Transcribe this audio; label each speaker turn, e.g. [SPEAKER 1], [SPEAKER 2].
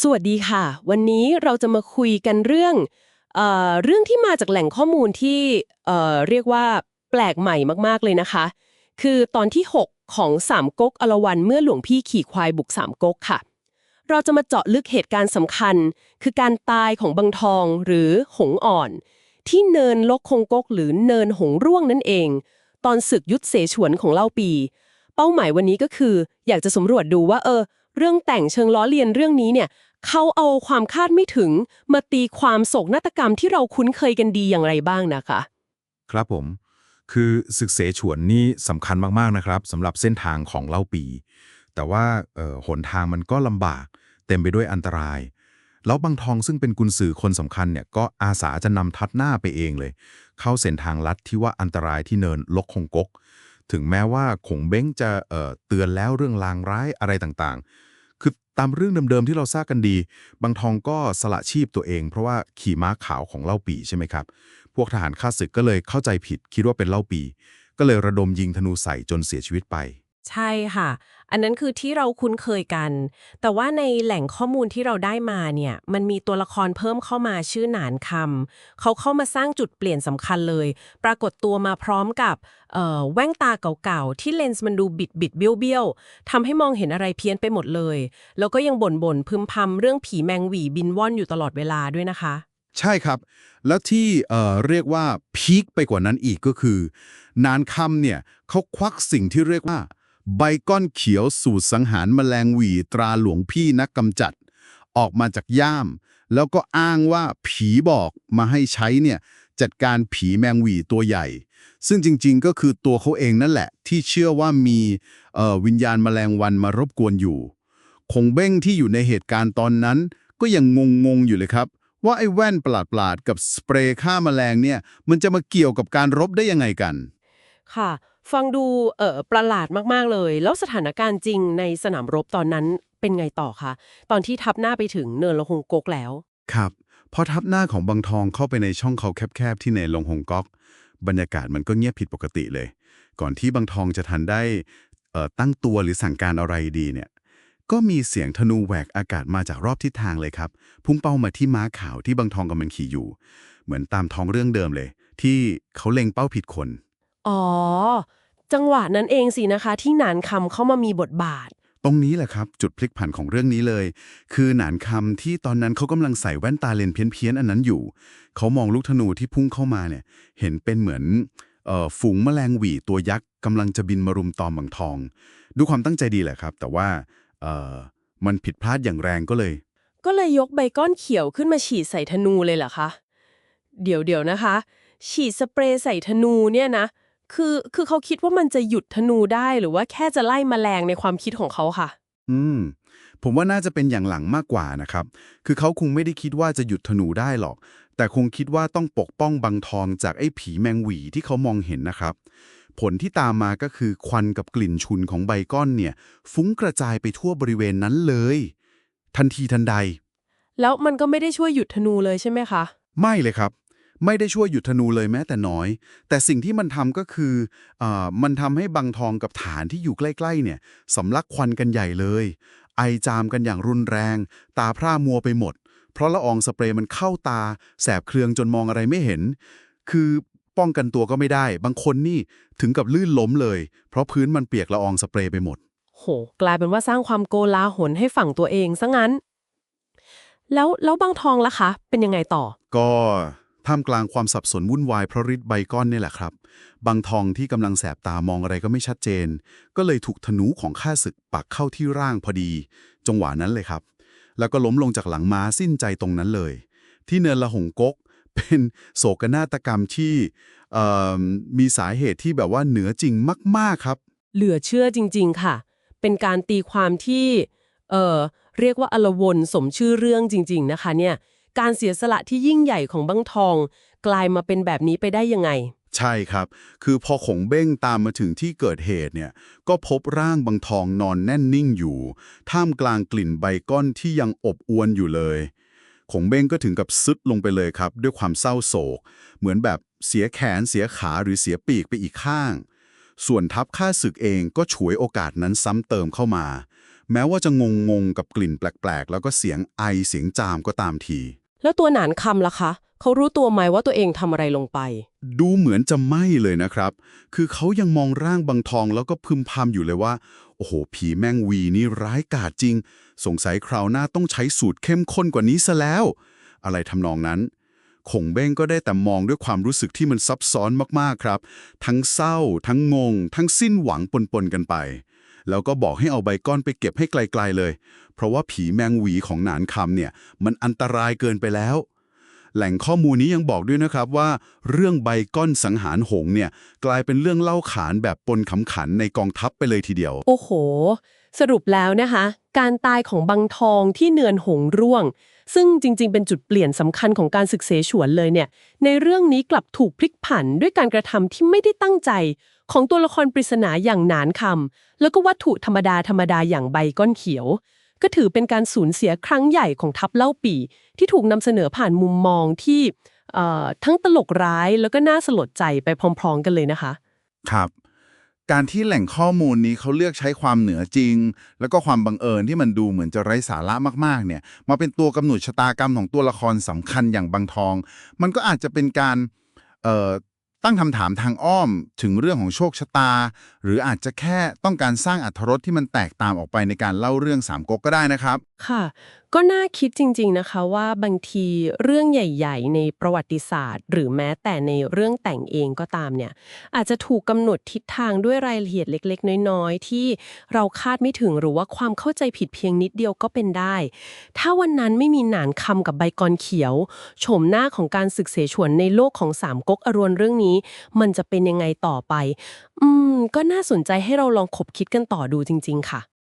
[SPEAKER 1] สวัสดีค่ะ วันนี้เราจะมาคุยกันเรื่องเอ่อเรื่องที่มาจากแหล่งข้อมูลที่เอ่อเรียกว่าแปลกใหม่มากๆเลยนะคะ คือตอนที่ 6 ของสามก๊กอลวันเมื่อหลวงพี่ขี่ควายบุกสามก๊กค่ะ เราจะมาเจาะลึกเหตุการณ์สำคัญ คือการตายของบังทองหรือหงอ่อน ที่เนินลกคงก๊กหรือเนินหงร่วงนั่นเอง ตอนศึกยุทธเสฉวนของเล่าปี เป้าหมายวันนี้ก็คือ อยากจะสำรวจดูว่าเออ เรื่องแต่งเชิงล้อเลียนเรื่องนี้เนี่ยเขาเอาความคาดไม่ถึงมาตีความโศกนาฏกรรมที่เราคุ้นเคยกันดีอย่างไรบ้างนะคะ
[SPEAKER 2] ครับผม คือศึกเสฉวนนี่สำคัญมากๆนะครับสำหรับเส้นทางของเล่าปี แต่ว่าหนทางมันก็ลำบาก เต็มไปด้วยอันตราย แล้วบางทองซึ่งเป็นกุญสือคนสำคัญเนี่ยก็อาสาจะนำทัดหน้าไปเองเลย เข้าเส้นทางลัดที่ว่าอันตรายที่เนินลกคงกก ถึงแม้ว่าขงเบ้งจะเเตือนแล้วเรื่องลางร้ายอะไรต่างๆ คือตามเรื่องเดิมๆที่เราทราบกันดี บางทองก็สละชีพตัวเอง เพราะว่าขี่ม้าขาวของเล่าปีใช่ไหมครับ พวกทหารข้าศึกก็เลยเข้าใจผิดคิดว่าเป็นเล่าปี ก็เลยระดมยิงธนูใส่จนเสียชีวิตไป
[SPEAKER 3] ใช่ค่ะ อันนั้นคือที่เราคุ้นเคยกัน แต่ว่าในแหล่งข้อมูลที่เราได้มาเนี่ย มันมีตัวละครเพิ่มเข้ามาชื่อหนานคำ เขาเข้ามาสร้างจุดเปลี่ยนสำคัญเลย ปรากฏตัวมาพร้อมกับแว่นตาเก่าๆ ที่เลนส์มันดูบิดบิดๆเบี้ยวเบี้ยวๆทำให้มองเห็นอะไรเพี้ยนไปหมดเลย แล้วก็ยังบ่นบ่นๆพึมพำเรื่องผีแมงหวีบินว่อนอยู่ตลอดเวลาด้วยนะคะ
[SPEAKER 4] ใช่ครับ แล้วที่เเรียกว่าพีคไปกว่านั้นอีกก็คือ นานคำเนี่ยเขาควักสิ่งที่เรียกว่า ใบก้อนเขียวสูตรสังหารแมลงหวีตราหลวงพี่นักกำจัด ออกมาจากย่าม แล้วก็อ้างว่าผีบอกมาให้ใช้เนี่ยจัดการผีแมงหวีตัวใหญ่ ซึ่งจริงๆก็คือตัวเขาเองนั่นแหละ ที่เชื่อว่ามีวิญญาณแมลงวันมารบกวนอยู่ คงเบ้งที่อยู่ในเหตุการณ์ตอนนั้น ก็ยังงงๆอยู่เลยครับ ว่าไอ้แว่นประหลาดๆกับสเปรย์ฆ่าแมลงเนี่ยมันจะมาเกี่ยวกับการรบได้ยังไงกัน
[SPEAKER 1] ค่ะ ฟังดูเออประหลาดมากๆเลย แล้วสถานการณ์จริงในสนามรบตอนนั้นเป็นไงต่อคะตอนที่ทับหน้าไปถึงเนินละหงกกแล้ว
[SPEAKER 4] ครับพอทับหน้าของบางทองเข้าไปในช่องเขาแคบๆที่ในลงหงกอก บรรยากาศมันก็เงียบผิดปกติเลย ก่อนที่บางทองจะทันได้เออตั้งตัวหรือสั่งการอะไรดีเนี่ยก็มีเสียงธนูแหวกอากาศมาจากรอบทิศทางเลยครับ พุ่งเป้ามาที่ม้าขาวที่บางทองกำลังขี่อยู่ เหมือนตามท้องเรื่องเดิมเลย ที่เขาเล็งเป้าผิดคน
[SPEAKER 1] อ๋อ จังหวะนั้นเองสินะคะ ที่หนานคำเข้ามามีบทบาท
[SPEAKER 4] ตรงนี้แหละครับ จุดพลิกผันของเรื่องนี้เลย คือหนานคำที่ตอนนั้นเขากำลังใส่แว่นตาเลนส์เพี้ยนๆอันนั้นอยู่ เขามองลูกธนูที่พุ่งเข้ามาเนี่ย เห็นเป็นเหมือนเอ่อฝูงแมลงหวีตัวยักษ์กำลังจะบินมารุมตอมบังทอง ดูความตั้งใจดีแหละครับ แต่ว่าเอ่อมันผิดพลาดอย่างแรงก็เลย
[SPEAKER 1] ก็เลยยกใบก้อนเขียวขึ้นมาฉีดใส่ธนูเลยเหรอคะ เดี๋ยวเดี๋ยวนะคะ ฉีดสเปรย์ใส่ธนูเนี่ยนะ คือคือเขาคิดว่ามันจะหยุดธนูได้หรือว่าแค่จะไล่แมลงในความคิดของเขาค่ะ
[SPEAKER 4] อืม ผมว่าน่าจะเป็นอย่างหลังมากกว่านะครับ คือเขาคงไม่ได้คิดว่าจะหยุดธนูได้หรอก แต่คงคิดว่าต้องปกป้องบังทองจากไอ้ผีแมงหวีที่เขามองเห็นนะครับ ผลที่ตามมาก็คือควันกับกลิ่นชุนของใบก้อนเนี่ย ฟุ้งกระจายไปทั่วบริเวณนั้นเลย ทันทีทันใด
[SPEAKER 1] แล้วมันก็ไม่ได้ช่วยหยุดธนูเลยใช่ไหมคะ
[SPEAKER 4] ไม่เลยครับ ไม่ได้ช่วยหยุดธนูเลยแม้แต่น้อย แต่สิ่งที่มันทำก็คืออามันทำให้บังทองกับฐานที่อยู่ใกล้ๆเนี่ยสำลักควันกันใหญ่เลย ไอจามกันอย่างรุนแรง ตาพร่ามัวไปหมด เพราะละอองสเปรย์มันเข้าตา แสบเครืองจนมองอะไรไม่เห็น คือป้องกันตัวก็ไม่ได้ บางคนนี่ถึงกับลื่นล้มเลย เพราะพื้นมันเปียกละอองสเปรย์ไปหมด
[SPEAKER 1] โห กลายเป็นว่าสร้างความโกลาหลให้ฝั่งตัวเองซะงั้น แล้วแล้วบางทองล่ะคะ เป็นยังไงต่อ
[SPEAKER 4] ก็ ท่ามกลางความสับสนวุ่นวายเพราะฤทธิ์ใบก้อนนี่แหละครับ บางทองที่กำลังแสบตามองอะไรก็ไม่ชัดเจน ก็เลยถูกธนูของข้าศึกปักเข้าที่ร่างพอดีจงหวะนั้นเลยครับ แล้วก็ล้มลงจากหลังม้าสิ้นใจตรงนั้นเลย ที่เนินละหงกก เป็นโศกนาฏกรรมที่มีสาเหตุที่แบบว่าเหนือจริงมาก ๆครับ
[SPEAKER 1] เหลือเชื่อจริง ๆ ค่ะ เป็นการตีความที่เเรียกว่าอลวนสมชื่อเรื่องจริง ๆ นะคะเนี่ย การเสียสละที่ยิ่งใหญ่ของบังทอง กลายมาเป็นแบบนี้ไปได้ยังไง
[SPEAKER 4] ใช่ครับ คือพอขงเบ้งตามมาถึงที่เกิดเหตุเนี่ย ก็พบร่างบางทองนอนแน่นนิ่งอยู่ ท่ามกลางกลิ่นใบก้อนที่ยังอบอวนอยู่เลย ขงเบ้งก็ถึงกับซึดลงไปเลยครับ ด้วยความเศร้าโศก เหมือนแบบเสียแขนเสียขาหรือเสียปีกไปอีกข้าง ส่วนทัพข้าศึกเองก็ฉวยโอกาสนั้นซ้ำเติมเข้ามา แม้ว่าจะงงงกับกลิ่นแปลกๆ แล้วก็เสียงไอเสียงจามก็ตามที
[SPEAKER 1] แล้วตัวหนานคำล่ะคะ เขารู้ตัวไหมว่าตัวเองทำอะไรลงไป
[SPEAKER 4] ดูเหมือนจะไม่เลยนะครับ คือเขายังมองร่างบางทองแล้วก็พึมพำอยู่เลยว่า โอ้โห ผีแมงวีนี่ร้ายกาจจริง สงสัยคราวหน้าต้องใช้สูตรเข้มข้นกว่านี้ซะแล้ว อะไรทำนองนั้นคงเบ้งก็ได้แต่มองด้วยความรู้สึกที่มันซับซ้อนมากๆครับ ทั้งเศร้า ทั้งงง ทั้งสิ้นหวังปนๆกันไป แล้วก็บอกให้เอาใบก้อนไปเก็บให้ไกลๆเลย เพราะว่าผีแมงหวีของหนานคำเนี่ย มันอันตรายเกินไปแล้ว แหล่งข้อมูลนี้ยังบอกด้วยนะครับว่า เรื่องใบก้อนสังหารหงเนี่ย กลายเป็นเรื่องเล่าขานแบบปนขำขันในกองทัพไปเลยทีเดียว
[SPEAKER 1] โอ้โห สรุปแล้วนะคะ การตายของบังทองที่เนือนหงร่วง ซึ่งจริง ๆ เป็นจุดเปลี่ยนสำคัญของการศึกเสฉวนเลยเนี่ย ในเรื่องนี้กลับถูกพลิกผันด้วยการกระทำที่ไม่ได้ตั้งใจ ของตัวละครปริศนาอย่างหนานคำแล้วก็วัตถุธรรมดาธรรมดาอย่างใบก้อนเขียว ก็ถือเป็นการสูญเสียครั้งใหญ่ของทัพเล่าปีที่ถูกนำเสนอผ่านมุมมองที่เอ่อทั้งตลกร้ายแล้วก็น่าสลดใจไปพร้อม ๆ กันเลยนะคะ
[SPEAKER 5] ครับ การที่แหล่งข้อมูลนี้เขาเลือกใช้ความเหนือจริง แล้วก็ความบังเอิญที่มันดูเหมือนจะไร้สาระมากๆ เนี่ย มาเป็นตัวกำหนดชะตากรรมของตัวละครสำคัญอย่างบางทอง มันก็อาจจะเป็นการเอ่อตั้งคำถามทางอ้อมถึงเรื่องของโชคชะตา หรืออาจจะแค่ต้องการสร้างอรรถรสที่มันแตกต่างออกไปในการเล่าเรื่องสามก๊กก็ได้นะครับ
[SPEAKER 1] ค่ะ ก็น่าคิดจริง ๆนะคะว่าบางทีเรื่องใหญ่ ๆ ในประวัติศาสตร์ หรือแม้แต่ในเรื่องแต่งเองก็ตามเนี่ย อาจจะถูกกำหนดทิศทางด้วยรายละเอียดเล็ก ๆ น้อยๆ ที่เราคาดไม่ถึงหรือว่าความเข้าใจผิดเพียงนิดเดียวก็เป็นได้ ถ้าวันนั้นไม่มีหนานคำกับใบกรเขียวโฉมหน้าของการศึกเสฉวนในโลกของสามก๊กอรวนเรื่องนี้ มันจะเป็นยังไงต่อไป อืมก็น่าสนใจให้เราลองคบคิดกันต่อดูจริง ๆ ค่ะ